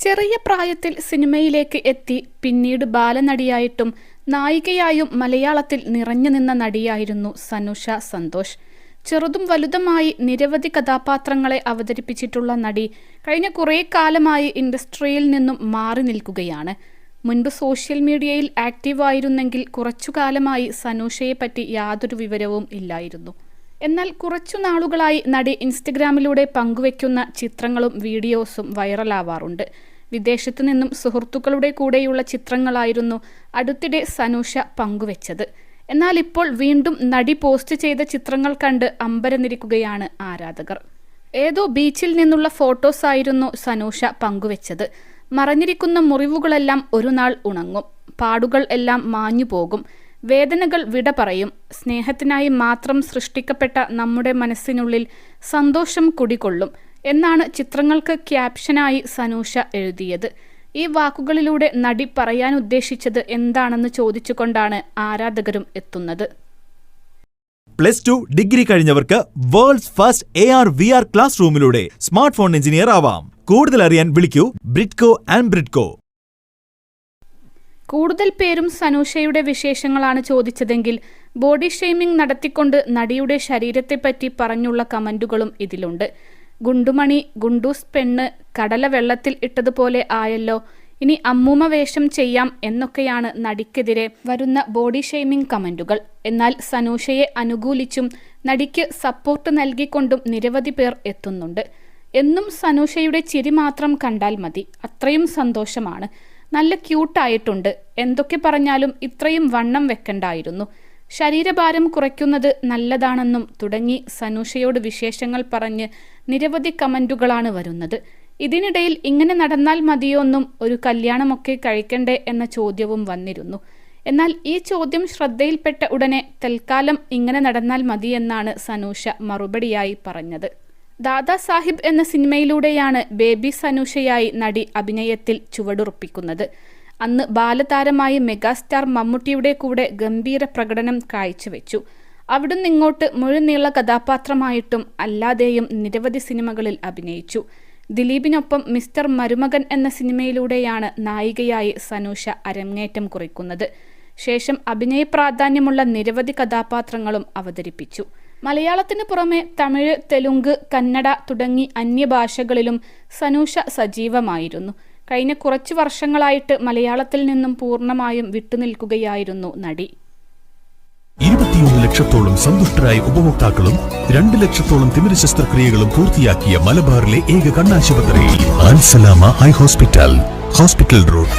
ചെറിയ പ്രായത്തിൽ സിനിമയിലേക്ക് എത്തി പിന്നീട് ബാലനടിയായിട്ടും നായികയായും മലയാളത്തിൽ നിറഞ്ഞു നിന്ന നടിയായിരുന്നു സനുഷ സന്തോഷ്. ചെറുതും വലുതുമായി നിരവധി കഥാപാത്രങ്ങളെ അവതരിപ്പിച്ചിട്ടുള്ള നടി കഴിഞ്ഞ കുറേ കാലമായി ഇൻഡസ്ട്രിയിൽ നിന്നും മാറി നിൽക്കുകയാണ്. മുൻപ് സോഷ്യൽ മീഡിയയിൽ ആക്റ്റീവായിരുന്നെങ്കിൽ കുറച്ചു കാലമായി സനൂഷയെപ്പറ്റി യാതൊരു വിവരവും ഇല്ലായിരുന്നു. എന്നാൽ കുറച്ചു നാളുകളായി നടി ഇൻസ്റ്റഗ്രാമിലൂടെ പങ്കുവെക്കുന്ന ചിത്രങ്ങളും വീഡിയോസും വൈറലാവാറുണ്ട്. വിദേശത്തു നിന്നും സുഹൃത്തുക്കളുടെ കൂടെയുള്ള ചിത്രങ്ങളായിരുന്നു അടുത്തിടെ സനൂഷ പങ്കുവെച്ചത്. എന്നാൽ ഇപ്പോൾ വീണ്ടും നടി പോസ്റ്റ് ചെയ്ത ചിത്രങ്ങൾ കണ്ട് അമ്പരന്നിരിക്കുകയാണ് ആരാധകർ. ഏതോ ബീച്ചിൽ നിന്നുള്ള ഫോട്ടോസ് ആയിരുന്നു സനൂഷ പങ്കുവെച്ചത്. മറഞ്ഞിരിക്കുന്ന മുറിവുകളെല്ലാം ഒരു നാൾ ഉണങ്ങും. പാടുകൾ എല്ലാം മാഞ്ഞു പോകും വേദനകൾ വിട പറയും. സ്നേഹത്തിനായി മാത്രം സൃഷ്ടിക്കപ്പെട്ട നമ്മുടെ മനസ്സിനുള്ളിൽ സന്തോഷം കുടികൊള്ളും എന്നാണ് ചിത്രങ്ങൾക്ക് ക്യാപ്ഷനായി സനൂഷ എഴുതിയത്. ഈ വാക്കുകളിലൂടെ നടി പറയാൻ ഉദ്ദേശിച്ചത് എന്താണെന്ന് ചോദിച്ചുകൊണ്ടാണ് ആരാധകരും എത്തുന്നത്. Plus two degree കഴിഞ്ഞവർക്ക് world's first A R V R class റൂമിലൂടെ smart phone engineer ആവാം. കൂടുതൽ അറിയാൻ വിളിക്കൂ ബ്രിഡ്കോ ആൻഡ് ബ്രിഡ്കോ. കൂടുതൽ പേരും സനൂഷയുടെ വിശേഷങ്ങളാണ് ചോദിച്ചതെങ്കിൽ ബോഡി ഷെയ്മിംഗ് നടത്തിക്കൊണ്ട് നടിയുടെ ശരീരത്തെപ്പറ്റി പറഞ്ഞുള്ള കമന്റുകളും ഇതിലുണ്ട്. ഗുണ്ടുമണി ഗുണ്ടൂസ് പെണ്ണ് കടല വെള്ളത്തിൽ ഇട്ടതുപോലെ ആയല്ലോ ഇനി അമ്മൂമ്മ വേഷം ചെയ്യാം എന്നൊക്കെയാണ് നടിക്കെതിരെ വരുന്ന ബോഡി ഷെയ്മിംഗ് കമന്റുകൾ. എന്നാൽ സനൂഷയെ അനുകൂലിച്ചും നടിക്ക് സപ്പോർട്ട് നൽകിക്കൊണ്ടും നിരവധി പേർ എത്തുന്നുണ്ട്. എന്നും സനൂഷയുടെ ചിരി മാത്രം കണ്ടാൽ മതി. അത്രയും സന്തോഷമാണ്. നല്ല ക്യൂട്ടായിട്ടുണ്ട്. എന്തൊക്കെ പറഞ്ഞാലും ഇത്രയും വണ്ണം വെക്കണ്ടായിരുന്നു. ശരീരഭാരം കുറയ്ക്കുന്നത് നല്ലതാണെന്നും തുടങ്ങി സനൂഷയോട് വിശേഷങ്ങൾ പറഞ്ഞ് നിരവധി കമന്റുകളാണ് വരുന്നത്. ഇതിനിടയിൽ ഇങ്ങനെ നടന്നാൽ മതിയോന്നും ഒരു കല്യാണമൊക്കെ കഴിക്കണ്ടേ എന്ന ചോദ്യവും വന്നിരുന്നു. എന്നാൽ ഈ ചോദ്യം ശ്രദ്ധയിൽപ്പെട്ട ഉടനെ തൽക്കാലം ഇങ്ങനെ നടന്നാൽ മതിയെന്നാണ് സനൂഷ മറുപടിയായി പറഞ്ഞത്. ദാദാ സാഹിബ് എന്ന സിനിമയിലൂടെയാണ് ബേബി സനൂഷയായി നടി അഭിനയത്തിൽ ചുവടുറപ്പിക്കുന്നത്. അന്ന് ബാലതാരമായി മെഗാസ്റ്റാർ മമ്മൂട്ടിയുടെ കൂടെ ഗംഭീര പ്രകടനം കാഴ്ചവെച്ചു. അവിടുന്ന് ഇങ്ങോട്ട് മുഴുനീള കഥാപാത്രമായിട്ടും അല്ലാതെയും നിരവധി സിനിമകളിൽ അഭിനയിച്ചു. ദിലീപിനൊപ്പം മിസ്റ്റർ മരുമകൻ എന്ന സിനിമയിലൂടെയാണ് നായികയായി സനൂഷ അരങ്ങേറ്റം കുറിക്കുന്നത്. ശേഷം അഭിനയ പ്രാധാന്യമുള്ള നിരവധി കഥാപാത്രങ്ങളും അവതരിപ്പിച്ചു. മലയാളത്തിന് പുറമെ തമിഴ് തെലുങ്ക് കന്നഡ തുടങ്ങി അന്യഭാഷകളിലും സനൂഷ സജീവമായിരുന്നു. കഴിഞ്ഞ കുറച്ചു വർഷങ്ങളായിട്ട് മലയാളത്തിൽ നിന്നും പൂർണമായും വിട്ടുനിൽക്കുകയായിരുന്നു നടി. ഇരുപത്തിയൊന്ന് ലക്ഷത്തോളം സന്തുഷ്ടരായ ഉപഭോക്താക്കളും രണ്ട് ലക്ഷത്തോളം തിമിര ശസ്ത്രക്രിയകളും പൂർത്തിയാക്കിയ മലബാറിലെ ഏക കണ്ണാശുപത്രി ഹോസ്പിറ്റൽ. Hospital road.